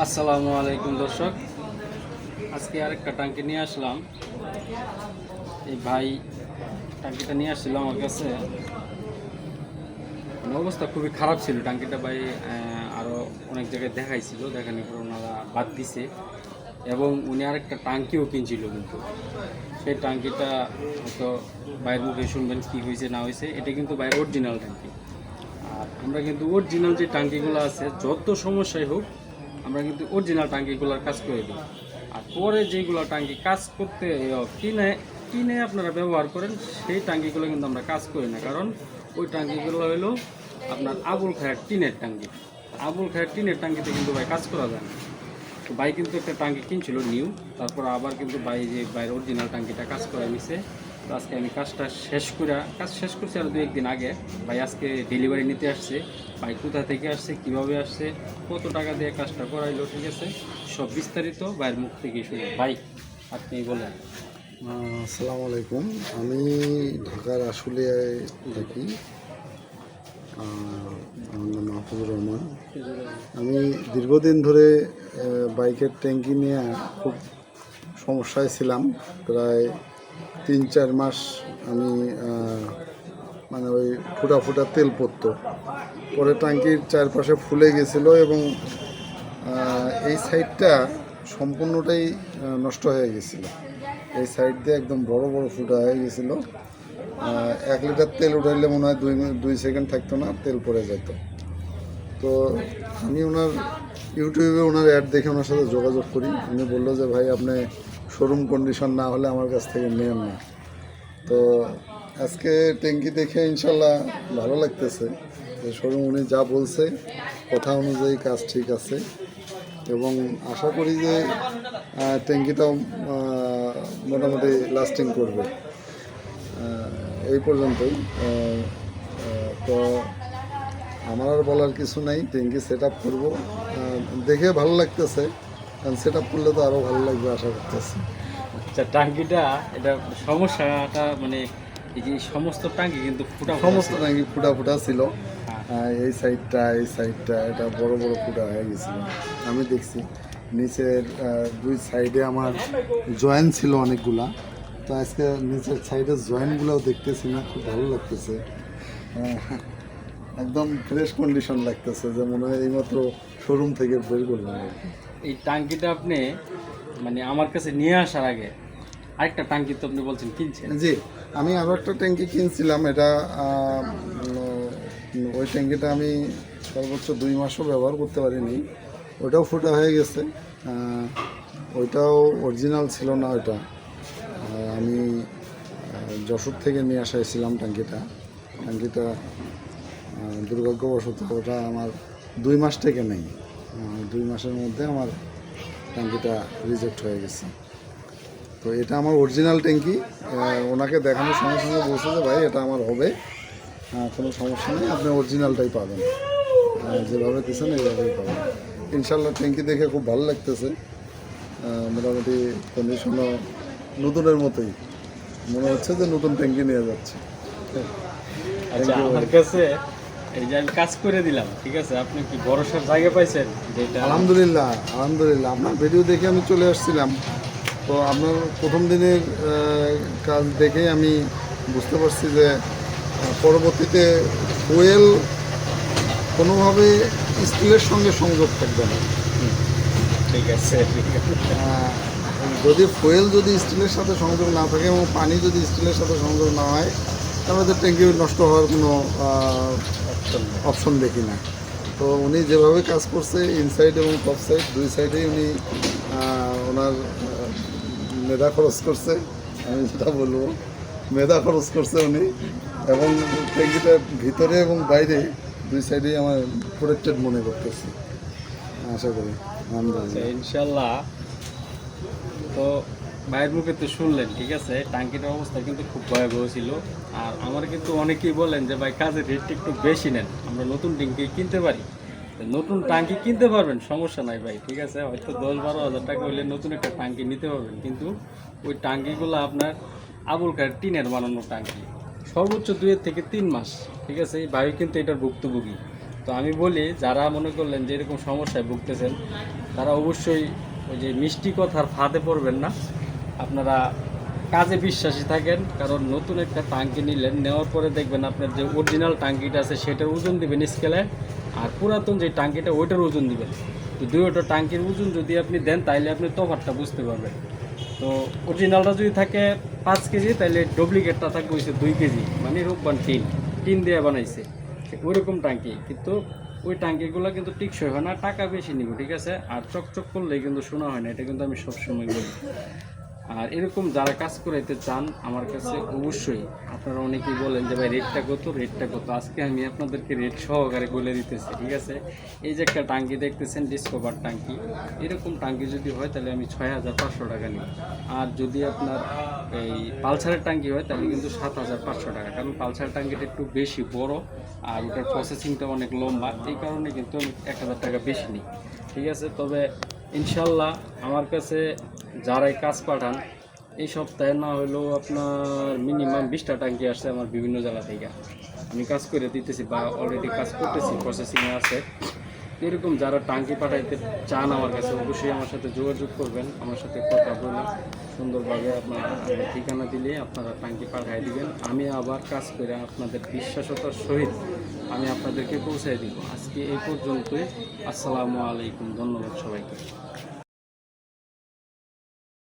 আসসালামু আলাইকুম দর্শক। আজকে আরেকটা টাঙ্কি নিয়ে আসলাম। এই ভাই টাঙ্কিটা নিয়ে আসছিল আমার কাছে। মানে অবস্থা খুবই খারাপ ছিল। টাঙ্কিটা ভাই আরও অনেক জায়গায় দেখাইছিল। দেখানোর পর ওনারা বাদ দিছে। এবং উনি আরেকটা টাঙ্কিও কিনছিল কিন্তু। সেই টাঙ্কিটা হয়তো বাইরের মুখে শুনবেন কী হয়েছে, না হয়েছে। এটা কিন্তু বাইরের অরিজিনাল টাঙ্কি আর আমরা কিন্তু অরিজিনাল যে টাঙ্কিগুলো আছে, যত সমস্যাই হোক আমরা কিন্তু অরিজিনাল টাঙ্কিগুলোর কাজ করে দিই। আর পরে যেগুলো টাঙ্কি কাজ করতে কিনে কিনে আপনারা ব্যবহার করেন, সেই টাঙ্কিগুলো কিন্তু আমরা কাজ করি না। কারণ ওই টাঙ্কিগুলো হলো আপনার আবুল খায়ের টিনের টাঙ্কি। আবুল খায়ের টিনের টাঙ্কিতে কিন্তু ভাই কাজ করা যায় না। তো ভাই কিন্তু একটা টাঙ্কি কিনছিল নিউ তারপর আবার কিন্তু ভাই যে বাইরের অরিজিনাল টাঙ্কিটা কাজ করে নিছে। তো আজকে আমি কাজটা শেষ করে কাজ শেষ করছি আর দু একদিন আগে। ভাই আজকে ডেলিভারি নিতে আসছে। ভাই কোথা থেকে আসছে, কীভাবে আসছে, কত টাকা দিয়ে কাজটা করাইলো, ঠিক আছে? সব বিস্তারিত ভাইয়ের মুখ থেকে শুনে। ভাই, আপনি বলেন। আসসালামু আলাইকুম। আমি ঢাকার আশুলিয়ায় থাকি। আমার নাম মাহফুজুর রহমান। আমি দীর্ঘদিন ধরে বাইকের ট্যাঙ্কি নিয়ে খুব সমস্যায় ছিলাম। প্রায় তিন, চার মাস আমি মানে ওই ফুটা ফুটা তেল পড়তো। পরে ট্যাঙ্কির চারপাশে ফুলে গেছিল এবং এই সাইডটা সম্পূর্ণটাই নষ্ট হয়ে গেছিল। এই সাইড দিয়ে একদম বড় বড় ফুটা হয়ে গেছিল। এক লিটার তেল উঠাইলে মনে হয় দুই দুই সেকেন্ড থাকতো না, তেল পড়ে যেত। তো আমি ওনার ইউটিউবে ওনার অ্যাড দেখে ওনার সাথে যোগাযোগ করি। উনি বলল যে, ভাই, আপনি শোরুম কন্ডিশন না হলে আমার কাছ থেকে নেন না। তো আজকে ট্যাঙ্কি দেখে ইনশাল্লাহ ভালো লাগতেছে যে, শোরুম উনি যা বলছে, কথা অনুযায়ী কাজ ঠিক আছে। এবং আশা করি যে ট্যাঙ্কিটাও মোটামুটি লাস্টিং করবে। এই পর্যন্তই। তো আমার আর বলার কিছু নাই ট্যাঙ্কি সেট আপ করব দেখে ভালো লাগতেছে কারণ সেট আপ করলে তো আরও ভালো লাগবে আশা করতেছি। আচ্ছা টাঙ্কিটা এটা সমস্যাটা মানে এই যে সমস্ত টাঙ্কি কিন্তু ফুটা সমস্ত ছিল। ট্যাঙ্কি ফুটা ফুটা ছিল। হ্যাঁ। এই সাইডটা এই সাইডটা এটা বড় বড় ফুটা হয়ে গেছিল। আমি দেখছি নিচের দুই সাইডে আমার জয়েন্ট ছিল অনেকগুলা। তো আজকে নিচের সাইডের জয়েন্টগুলোও দেখতেছি না খুব ভালো লাগতেছে। একদম ফ্রেশ কন্ডিশন লাগতেছে যে মনে হয় এইমাত্র শোরুম থেকে বের করলাম। এই টাঙ্কিটা আপনি মানে আমার কাছে নিয়ে আসার আগে আরেকটা টাঙ্কি তো আপনি বলছেন কিনছেন। জি আমি আরও একটা ট্যাঙ্কি কিনছিলাম এটা ওই ট্যাঙ্কিটা আমি সর্বোচ্চ দুই মাসও ব্যবহার করতে পারিনি ওটাও ফুটা হয়ে গেছে ওইটাও অরিজিনাল ছিল না ওইটা। আমি যশোর থেকে নিয়ে আসাইছিলাম ট্যাঙ্কিটা। ট্যাঙ্কিটা আহ, দুর্ভাগ্যবশত ওটা আমার দুই মাস থেকে নেই। দুই মাসের মধ্যে আমার ট্যাঙ্কিটা রিজেক্ট হয়ে গেছে। তো এটা আমার অরিজিনাল ট্যাঙ্কি। ওনাকে দেখানোর সঙ্গে সঙ্গে বলছে যে ভাই এটা আমার হবে। কোনো সমস্যা নেই আপনি অরিজিনালটাই পাবেন। যেভাবে দিচ্ছেন এইভাবেই পাবেন। ইনশাল্লাহ ট্যাঙ্কি দেখে খুব ভালো লাগতেছে। মোটামুটি কন্ডিশনও নতুনের মতোই। মনে হচ্ছে যে নতুন ট্যাঙ্কি নিয়ে যাচ্ছে। আচ্ছা আমার কাছে এই যে আমি কাজ করে দিলাম ঠিক আছে? আপনি কি ভরসার জায়গা পাইছেন? যেটা আলহামদুলিল্লাহ আলহামদুলিল্লাহ। আপনার ভিডিও দেখে আমি চলে আসছিলাম। তো আপনার প্রথম দিনের কাজ দেখেই আমি বুঝতে পারছি যে পরবর্তীতে ফুয়েল কোনোভাবে স্টিলের সঙ্গে সংযোগ থাকবে না। ঠিক আছে। ঠিক আছে যদি ফুয়েল যদি স্টিলের সাথে সংযোগ না থাকে এবং পানি যদি স্টিলের সাথে সংযোগ না হয় তাহলে তো ট্যাঙ্কি নষ্ট হওয়ার কোনো অপশন দেখি না। তো উনি যেভাবে কাজ করছে ইনসাইড এবং টপ সাইড দুই সাইডেই উনি ওনার মেধা খরচ করছে আমি যেটা বলব মেধা খরচ করছে উনি এবং ট্যাঙ্কিটার ভিতরে এবং বাইরে দুই সাইডেই আমার প্রোটেক্টেড মনে করতেছি। আশা করি আচ্ছা, ইনশাল্লাহ তো ভাইয়ের মুখে তো শুনলেন, ঠিক আছে? টাঙ্কিটার অবস্থা কিন্তু খুব ভয়াবহ ছিল। আর আমার কিন্তু অনেকেই বলেন যে, ভাই, কাজের রেটটা একটু বেশি নেন। আমরা নতুন ট্যাঙ্কি কিনতে পারি। নতুন টাঙ্কি কিনতে পারবেন, সমস্যা নাই ভাই, ঠিক আছে? হয়তো দশ বারো হাজার টাকা হইলে নতুন একটা টাঙ্কি নিতে পারবেন। কিন্তু ওই টাঙ্কিগুলো আপনার আবুল খায়ের টিনের বানানো টাঙ্কি। সর্বোচ্চ দুই থেকে তিন মাস, ঠিক আছে? এই ভাই কিন্তু এটার ভুক্তভোগী। তো আমি বলি, যারা মনে করলেন যে এরকম সমস্যায় ভুগতেছেন, তারা অবশ্যই ওই যে মিষ্টি কথার ফাঁদে পড়বেন না। আপনারা কাজে বিশ্বাসী থাকেন, কারণ নতুন একটা টাঙ্কি নিলেন, নেওয়ার পরে দেখবেন আপনার যে অরিজিনাল টাঙ্কিটা আছে, সেটার ওজন দিবেন স্কেলে আর পুরাতন যে টাঙ্কিটা, ওইটার ওজন দিবেন। তো দুইটা টাঙ্কির ওজন যদি আপনি দেন, তাইলে আপনি তফাতটা বুঝতে পারবেন। তো অরিজিনালটা যদি থাকে পাঁচ কেজি তাহলে ডুপ্লিকেটটা থাকবে হচ্ছে দুই কেজি। মানে রূপবান টিন টিন দিয়ে বানাইছে। ওইরকম টাঙ্কি। কিন্তু ওই টাঙ্কিগুলো কিন্তু টিকসই হয় না, টাকা বেশি নিব, ঠিক আছে? আর চকচক করলে কিন্তু শোনা হয় না, এটা কিন্তু আমি সবসময় বলি। আর এরকম যারা কাজ করাইতে চান আমার কাছে অবশ্যই আপনারা অনেকেই বলেন যে, ভাই রেটটা কত? রেটটা কত? আজকে আমি আপনাদেরকে রেট সহকারে বলে দিতেছি, ঠিক আছে? এই যে একটা টাঙ্কি দেখতেছেন ডিসকভার টাঙ্কি। এরকম টাঙ্কি যদি হয়, তাহলে আমি ছয় হাজার পাঁচশো টাকা নিই আর যদি আপনার এই পালসারের টাঙ্কি হয়, তাহলে কিন্তু সাত হাজার পাঁচশো টাকা। কারণ পালসার টাঙ্কিটা একটু বেশি বড় আর ওটার প্রসেসিংটা অনেক লম্বা। এই কারণে কিন্তু আমি এক হাজার টাকা বেশি নিই, ঠিক আছে? তবে ইনশাল্লাহ আমার কাছে যারাই কাজ পাঠান, এই সপ্তাহে না হলেও আপনার মিনিমাম বিশটা টাঙ্কি আসছে আমার বিভিন্ন জেলা থেকে। আমি কাজ করে দিতেছি বা অলরেডি কাজ করতেছি প্রসেসিংয়ে আছে। এরকম যারা টাঙ্কি পাঠাইতে চান আমার কাছে অবশ্যই আমার সাথে যোগাযোগ করবেন, আমার সাথে কথা বলে সুন্দরভাবে আপনার ঠিকানা দিলে আপনারা টাঙ্কি পাঠাই দিবেন। আমি আবার কাজ করে আপনাদের বিশ্বাসতার সহিত আমি আপনাদেরকে পৌঁছাই দিব। আজকে এই পর্যন্তই। আসসালামু আলাইকুম। ধন্যবাদ সবাইকে।